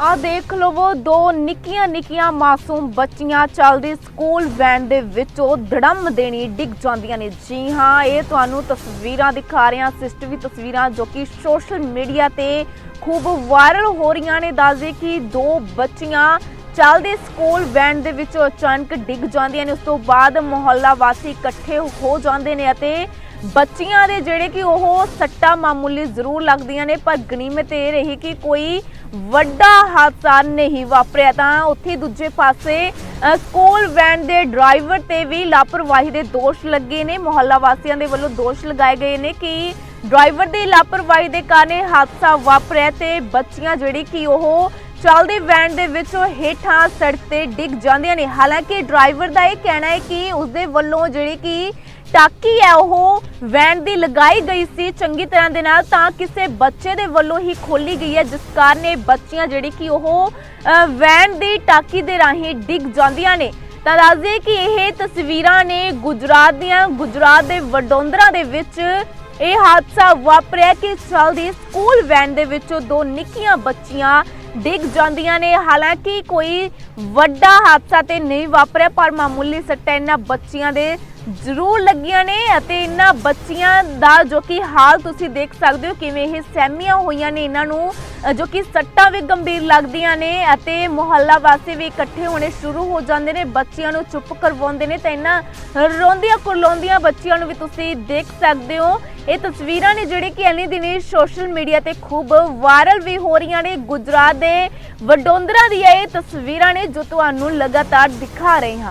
ਆ ਦੇਖ ਲਵੋ, ਦੋ ਨਿੱਕੀਆਂ ਨਿੱਕੀਆਂ ਮਾਸੂਮ ਬੱਚੀਆਂ ਚੱਲਦੀ ਸਕੂਲ ਵੈਨ ਦੇ ਵਿੱਚੋਂ ਧੜਮ ਦੇਣੀ ਡਿੱਗ ਜਾਂਦੀਆਂ ਨੇ। ਜੀ ਹਾਂ, ਇਹ ਤੁਹਾਨੂੰ ਤਸਵੀਰਾਂ ਦਿਖਾ ਰਹੇ ਹਾਂ ਸਿਸਟਵੀ ਤਸਵੀਰਾਂ ਜੋ ਕਿ ਸੋਸ਼ਲ ਮੀਡੀਆ ਤੇ ਖੂਬ ਵਾਇਰਲ ਹੋ ਰਹੀਆਂ ਨੇ। ਦੱਸਦੇ ਕਿ ਦੋ ਬੱਚੀਆਂ ਚੱਲਦੇ ਸਕੂਲ ਵੈਨ ਦੇ ਵਿੱਚੋਂ ਅਚਾਨਕ ਡਿੱਗ ਜਾਂਦੀਆਂ ਨੇ। ਉਸ ਤੋਂ ਬਾਅਦ ਮੁਹੱਲਾ ਵਾਸੀ ਇਕੱਠੇ ਹੋ ਜਾਂਦੇ ਨੇ ਅਤੇ ਬੱਚੀਆਂ ਦੇ ਜਿਹੜੇ ਕਿ ਉਹ ਸੱਟਾਂ ਮਾਮੂਲੀ ਜ਼ਰੂਰ ਲੱਗਦੀਆਂ ਨੇ ਪਰ ਗਨੀਮਤ ਇਹ ਰਹੀ ਕਿ ਕੋਈ ਵੱਡਾ ਹਾਦਸਾ ਨਹੀਂ ਵਾਪਰਿਆ। ਤਾਂ ਉੱਥੇ ਦੂਜੇ ਪਾਸੇ ਅ, ਸਕੂਲ ਵੈਨ ਦੇ ਡਰਾਈਵਰ ਤੇ ਵੀ ਲਾਪਰਵਾਹੀ ਦੇ ਦੋਸ਼ ਲੱਗੇ ਨੇ। ਮੁਹੱਲਾ ਵਾਸੀਆਂ ਦੇ ਵੱਲੋਂ ਦੋਸ਼ ਲਗਾਏ ਗਏ ਨੇ ਕਿ ਡਰਾਈਵਰ ਦੀ ਲਾਪਰਵਾਹੀ ਦੇ ਕਾਰਨ ਹਾਦਸਾ ਵਾਪਰਿਆ ਤੇ ਬੱਚੀਆਂ ਜਿਹੜੀ ਕਿ ਉਹ ਚੱਲਦੀ ਵੈਨ ਦੇ ਵਿੱਚ ਹੇਠਾਂ ਸੜਕ ਤੇ ਡਿੱਗ ਜਾਂਦੀਆਂ ਨੇ। ਹਾਲਾਂਕਿ ਡਰਾਈਵਰ ਦਾ ਇਹ ਕਹਿਣਾ ਹੈ ਕਿ ਉਸਦੇ ਵੱਲੋਂ ਜਿਹੜੀ ਕਿ ਟਾਕੀ ਹੈ ਉਹ। ਵੈਨ ਦੀ ਲਗਾਈ ਗਈ ਸੀ ਚੰਗੀ ਤਰ੍ਹਾਂ ਦੇ ਨਾਲ ਤਾਂ ਕਿਸੇ ਬੱਚੇ ਦੇ ਵੱਲੋਂ ਹੀ ਖੋਲੀ ਗਈ ਹੈ, ਜਿਸ ਕਾਰਨ ਇਹ ਬੱਚੀਆਂ ਜਿਹੜੀ ਕਿ ਉਹ ਵੈਨ ਦੀ ਟਾਕੀ ਦੇ ਰਾਹੀਂ ਡਿੱਗ ਜਾਂਦੀਆਂ ਨੇ। ਤਾਂ ਦੱਸ ਕਿ ਇਹ ਤਸਵੀਰਾਂ ਨੇ ਗੁਜਰਾਤ ਦੀਆਂ, ਗੁਜਰਾਤ ਦੇ ਵਡੋਦਰਾ ਦੇ ਵਿੱਚ ਇਹ ਹਾਦਸਾ ਵਾਪਰਿਆ ਕਿ ਚਲਦੀ ਸਕੂਲ ਵੈਨ ਦੇ ਵਿੱਚੋਂ ਦੋ ਨਿੱਕੀਆਂ ਬੱਚੀਆਂ ਡਿੱਗ ਜਾਂਦੀਆਂ ਨੇ। ਹਾਲਾਂਕਿ ਕੋਈ ਵੱਡਾ ਹਾਦਸਾ ਤੇ ਨਹੀਂ ਵਾਪਰਿਆ, ਪਰ ਮਾਮੂਲੀ ਸੱਟਾਂ ਇਹਨਾਂ ਬੱਚੀਆਂ ਦੇ ਜ਼ਰੂਰ ਲੱਗੀਆਂ ਨੇ ਅਤੇ ਇਹਨਾਂ ਬੱਚੀਆਂ ਦਾ ਜੋ ਕਿ ਹਾਲ ਤੁਸੀਂ ਦੇਖ ਸਕਦੇ ਹੋ, ਕਿਵੇਂ ਇਹ ਸਹਿਮੀਆਂ ਹੋਈਆਂ ਨੇ ਇਹਨਾਂ ਨੂੰ ਜੋ ਕਿ ਸੱਟਾਂ ਵੀ ਗੰਭੀਰ ਲੱਗਦੀਆਂ ਨੇ ਅਤੇ ਮੁਹੱਲਾ ਵਾਸੀ ਵੀ ਇਕੱਠੇ ਹੋਣੇ ਸ਼ੁਰੂ ਹੋ ਜਾਂਦੇ ਨੇ, ਬੱਚਿਆਂ ਨੂੰ ਚੁੱਪ ਕਰਵਾਉਂਦੇ ਨੇ ਤਾਂ ਇਹਨਾਂ ਰੋਂਦੀਆਂ ਕੁਰਲਾਉਂਦੀਆਂ ਬੱਚਿਆਂ ਨੂੰ ਵੀ ਤੁਸੀਂ ਦੇਖ ਸਕਦੇ ਹੋ। ਇਹ ਤਸਵੀਰਾਂ ਨੇ ਜਿਹੜੇ ਕਿ ਅਨੇ ਦਿਨੀ ਸੋਸ਼ਲ ਮੀਡੀਆ ਤੇ ਖੂਬ ਵਾਇਰਲ ਵੀ ਹੋ ਰਹੀਆਂ ਨੇ, ਗੁਜਰਾਤ ਦੇ ਵਡੋਂਦਰਾ ਦੀਆਂ ਇਹ ਤਸਵੀਰਾਂ ਨੇ ਜੋ ਤੁਹਾਨੂੰ ਲਗਾਤਾਰ ਦਿਖਾ ਰਹੇ ਹਾਂ।